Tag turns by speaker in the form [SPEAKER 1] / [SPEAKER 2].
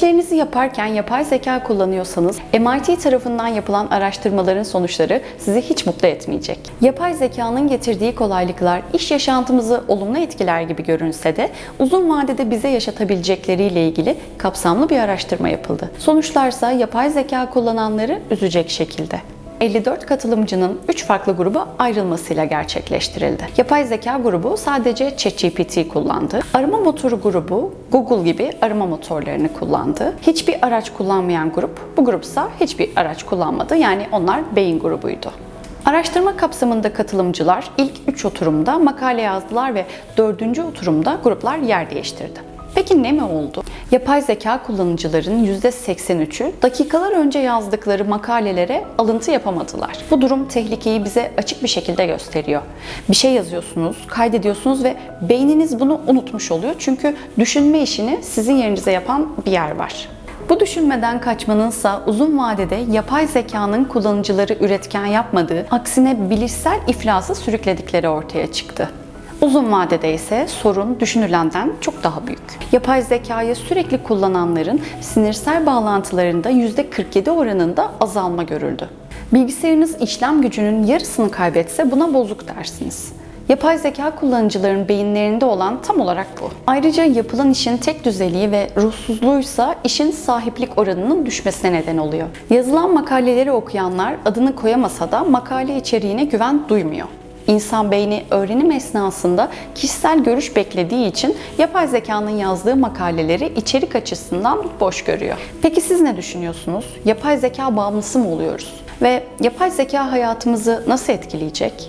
[SPEAKER 1] İşlerinizi yaparken yapay zeka kullanıyorsanız MIT tarafından yapılan araştırmaların sonuçları sizi hiç mutlu etmeyecek. Yapay zekanın getirdiği kolaylıklar iş yaşantımızı olumlu etkiler gibi görünse de uzun vadede bize yaşatabilecekleriyle ilgili kapsamlı bir araştırma yapıldı. Sonuçlarsa yapay zeka kullananları üzecek şekilde. 54 katılımcının 3 farklı gruba ayrılmasıyla gerçekleştirildi. Yapay zeka grubu sadece ChatGPT kullandı. Arama motoru grubu Google gibi arama motorlarını kullandı. Hiçbir araç kullanmayan grup, bu grupsa hiçbir araç kullanmadı. Yani onlar beyin grubuydu. Araştırma kapsamında katılımcılar ilk 3 oturumda makale yazdılar ve 4. oturumda gruplar yer değiştirdi. Peki ne mi oldu? Yapay zeka kullanıcıların %83'ü dakikalar önce yazdıkları makalelere alıntı yapamadılar. Bu durum tehlikeyi bize açık bir şekilde gösteriyor. Bir şey yazıyorsunuz, kaydediyorsunuz ve beyniniz bunu unutmuş oluyor. Çünkü düşünme işini sizin yerinize yapan bir yer var. Bu düşünmeden kaçmanınsa uzun vadede yapay zekanın kullanıcıları üretken yapmadığı, aksine bilişsel iflası sürükledikleri ortaya çıktı. Uzun vadede ise sorun düşünülenden çok daha büyük. Yapay zekayı sürekli kullananların sinirsel bağlantılarında %47 oranında azalma görüldü. Bilgisayarınız işlem gücünün yarısını kaybetse buna bozuk dersiniz. Yapay zeka kullanıcıların beyinlerinde olan tam olarak bu. Ayrıca yapılan işin tek düzeliği ve ruhsuzluğuysa işin sahiplik oranının düşmesine neden oluyor. Yazılan makaleleri okuyanlar adını koyamasa da makale içeriğine güven duymuyor. İnsan beyni öğrenim esnasında kişisel görüş beklediği için yapay zekanın yazdığı makaleleri içerik açısından boş görüyor. Peki siz ne düşünüyorsunuz? Yapay zeka bağımlısı mı oluyoruz? Ve yapay zeka hayatımızı nasıl etkileyecek?